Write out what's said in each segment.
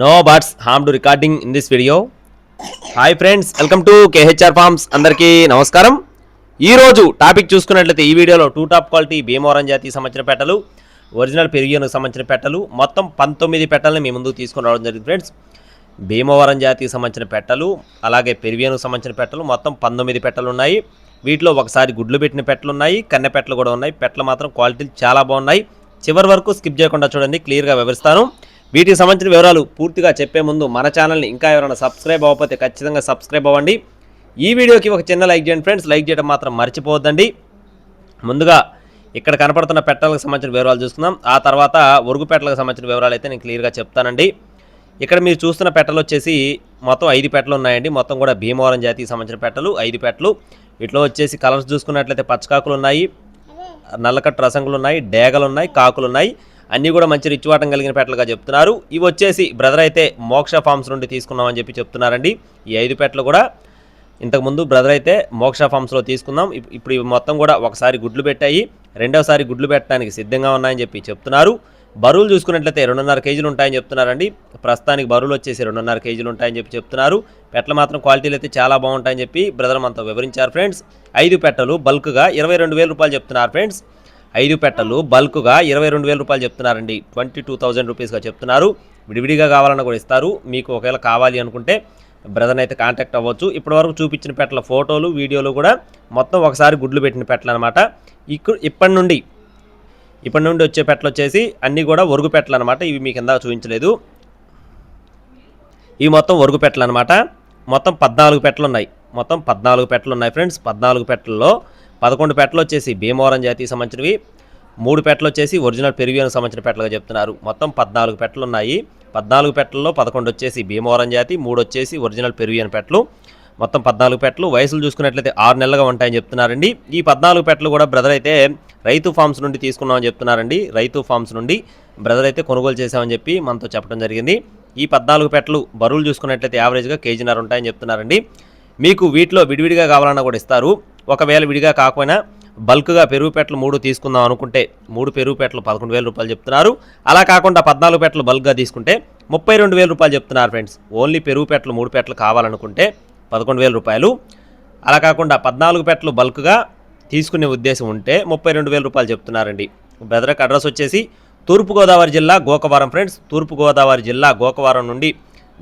No buts harm to recording in this video hi friends welcome to KHR farms అందరికీ నమస్కారం. ఈ రోజు topic చూసుకున్నట్లయితే ఈ వీడియోలో టూ టాప్ క్వాలిటీ భీమవరం జాతికి సంబంధించిన పెట్టలు ఒరిజినల్ పెరిగియన్కు సంబంధించిన పెట్టలు మొత్తం పంతొమ్మిది పెట్టలను మీ ముందుకు తీసుకుని రావడం జరిగింది ఫ్రెండ్స్ భీమవరం జాతికి సంబంధించిన పెట్టలు అలాగే పెరివియన్కు సంబంధించిన పెట్టలు మొత్తం పంతొమ్మిది పెట్టలు ఉన్నాయి. వీటిలో ఒకసారి గుడ్లు పెట్టిన పెట్టలు ఉన్నాయి కన్నె పెట్టలు కూడా ఉన్నాయి. పెట్టలు మాత్రం క్వాలిటీలు చాలా బాగున్నాయి. చివరి వరకు స్కిప్ చేయకుండా చూడండి క్లియర్గా వివరిస్తాను. వీటికి సంబంధించిన వివరాలు పూర్తిగా చెప్పే ముందు మన ఛానల్ని ఇంకా ఎవరైనా సబ్స్క్రైబ్ అవ్వకపోతే ఖచ్చితంగా సబ్స్క్రైబ్ అవ్వండి. ఈ వీడియోకి ఒక చిన్న లైక్ చేయండి ఫ్రెండ్స్. లైక్ చేయడం మాత్రం మర్చిపోవద్దండి. ముందుగా ఇక్కడ కనపడుతున్న పెట్టలకు సంబంధించిన వివరాలు చూస్తున్నాం ఆ తర్వాత ఒరుగు పెట్టలకు సంబంధించిన వివరాలు అయితే నేను క్లియర్గా చెప్తానండి. ఇక్కడ మీరు చూస్తున్న పెట్టలు వచ్చేసి మొత్తం ఐదు పెట్టలు ఉన్నాయండి. మొత్తం కూడా భీమవరం జాతికి సంబంధించిన పెట్టలు ఐదు పెట్టలు. వీటిలో వచ్చేసి కలర్స్ చూసుకున్నట్లయితే పచ్చకాకులు ఉన్నాయి. నల్లకట్టు రసంగులు ఉన్నాయి. డేగలు ఉన్నాయి. కాకులు ఉన్నాయి. అన్నీ కూడా మంచి రిచ్వాటం కలిగిన పెట్టలుగా చెప్తున్నారు. ఇవి వచ్చేసి బ్రదర్ అయితే మోక్ష ఫార్మ్స్ నుండి తీసుకున్నామని చెప్పి చెప్తున్నారండి. ఈ ఐదు పెట్టలు కూడా ఇంతకుముందు బ్రదర్ అయితే మోక్ష ఫార్మ్స్లో తీసుకుందాం. ఇప్పుడు ఇవి మొత్తం కూడా ఒకసారి గుడ్లు పెట్టాయి. రెండోసారి గుడ్లు పెట్టడానికి సిద్ధంగా ఉన్నాయని చెప్పి చెప్తున్నారు. బరువులు చూసుకున్నట్లయితే రెండున్నర కేజీలు ఉంటాయని చెప్తున్నారండి. ప్రస్తుతానికి బరువులు వచ్చేసి రెండున్నర కేజీలు ఉంటాయని చెప్పి చెప్తున్నారు. పెట్టలు మాత్రం క్వాలిటీలు అయితే చాలా బాగుంటాయని చెప్పి బ్రదర్ మనతో వివరించారు ఫ్రెండ్స్. ఐదు పెట్టలు బల్క్గా ఇరవై రెండు వేల రూపాయలు చెప్తున్నారు ఫ్రెండ్స్. ఐదు పెట్టలు బల్క్గా ఇరవై రెండు వేల రూపాయలు చెప్తున్నారండి. ట్వంటీ టూ థౌజండ్ రూపీస్గా చెప్తున్నారు. విడివిడిగా కావాలన్నా కూడా ఇస్తారు. మీకు ఒకవేళ కావాలి అనుకుంటే బ్రదర్ని అయితే కాంటాక్ట్ అవ్వచ్చు. ఇప్పటివరకు చూపించిన పెట్టల ఫోటోలు వీడియోలు కూడా మొత్తం ఒకసారి గుడ్లు పెట్టిన పెట్టలు అనమాట ఇక్కడ ఇప్పటి నుండి ఇప్పటి నుండి వచ్చే పెట్టలు వచ్చేసి అన్నీ కూడా ఒరుగు పెట్టలు అనమాట ఇవి మీకు ఇందాక చూపించలేదు. ఇవి మొత్తం ఒరుగు పెట్టలు అనమాట మొత్తం పద్నాలుగు పెట్టలు ఉన్నాయి. మొత్తం పద్నాలుగు పెట్టలు ఉన్నాయి ఫ్రెండ్స్. పద్నాలుగు పెట్టల్లో పదకొండు పెట్టలు వచ్చేసి భీమవరం జాతికి సంబంధించినవి మూడు పెట్టలు వచ్చేసి ఒరిజినల్ పెరివియన్కి సంబంధించిన పెట్టలుగా చెప్తున్నారు. మొత్తం పద్నాలుగు పెట్టలు ఉన్నాయి పద్నాలుగు పెట్టల్లో పదకొండు వచ్చేసి భీమవరం జాతి మూడు వచ్చేసి ఒరిజినల్ పెరివియన్ పెట్టలు. మొత్తం పద్నాలుగు పెట్టలు. వయసులు చూసుకున్నట్లయితే ఆరు నెలలుగా ఉంటాయని చెప్తున్నారండి. ఈ పద్నాలుగు పెట్టలు కూడా బ్రదర్ అయితే రైతు ఫార్మ్స్ నుండి తీసుకున్నామని చెప్తున్నారండి. రైతు ఫార్మ్స్ నుండి బ్రదర్ అయితే కొనుగోలు చేశామని చెప్పి మనతో చెప్పడం జరిగింది. ఈ పద్నాలుగు పెట్టలు బరువులు చూసుకున్నట్లయితే యావరేజ్గా కేజీన్నర ఉంటాయని చెప్తున్నారండి. మీకు వీటిలో విడివిడిగా కావాలన్నా కూడా ఇస్తారు. ఒకవేళ విడిగా కాకపోయినా బల్క్గా పెరుగు పెట్టలు మూడు తీసుకుందాం అనుకుంటే మూడు పెరుగు పెట్టలు పదకొండు వేల రూపాయలు చెప్తున్నారు. అలా కాకుండా పద్నాలుగు పెట్టలు బల్క్గా తీసుకుంటే ముప్పై రెండు వేల రూపాయలు చెప్తున్నారు ఫ్రెండ్స్. ఓన్లీ పెరుగు పెట్టలు మూడు పెట్టలు కావాలనుకుంటే పదకొండు వేల రూపాయలు. అలా కాకుండా పద్నాలుగు పెట్టలు బల్క్గా తీసుకునే ఉద్దేశం ఉంటే ముప్పై రెండు వేల రూపాయలు చెప్తున్నారండి. బెదరక్ అడ్రస్ వచ్చేసి తూర్పుగోదావరి జిల్లా గోకవరం ఫ్రెండ్స్. తూర్పుగోదావరి జిల్లా గోకవరం నుండి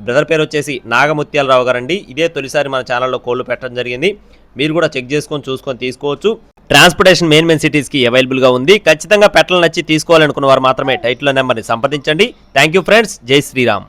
బ్రదర్ పేరు వచ్చేసి నాగముత్యాలరావు గారండి. ఇదే తొలిసారి మన ఛానల్లో కోళ్ళు పెట్టడం జరిగింది. మీరు కూడా చెక్ చేసుకొని చూసుకొని తీసుకోవచ్చు. ట్రాన్స్పోర్టేషన్ మెయిన్ మెయిన్ సిటీస్కి అవైలబుల్గా ఉంది. ఖచ్చితంగా పెట్టలు నచ్చి తీసుకోవాలనుకున్న వారు మాత్రమే టైటిల్ నెంబర్ని సంప్రదించండి. Thank you friends. జై శ్రీరామ్.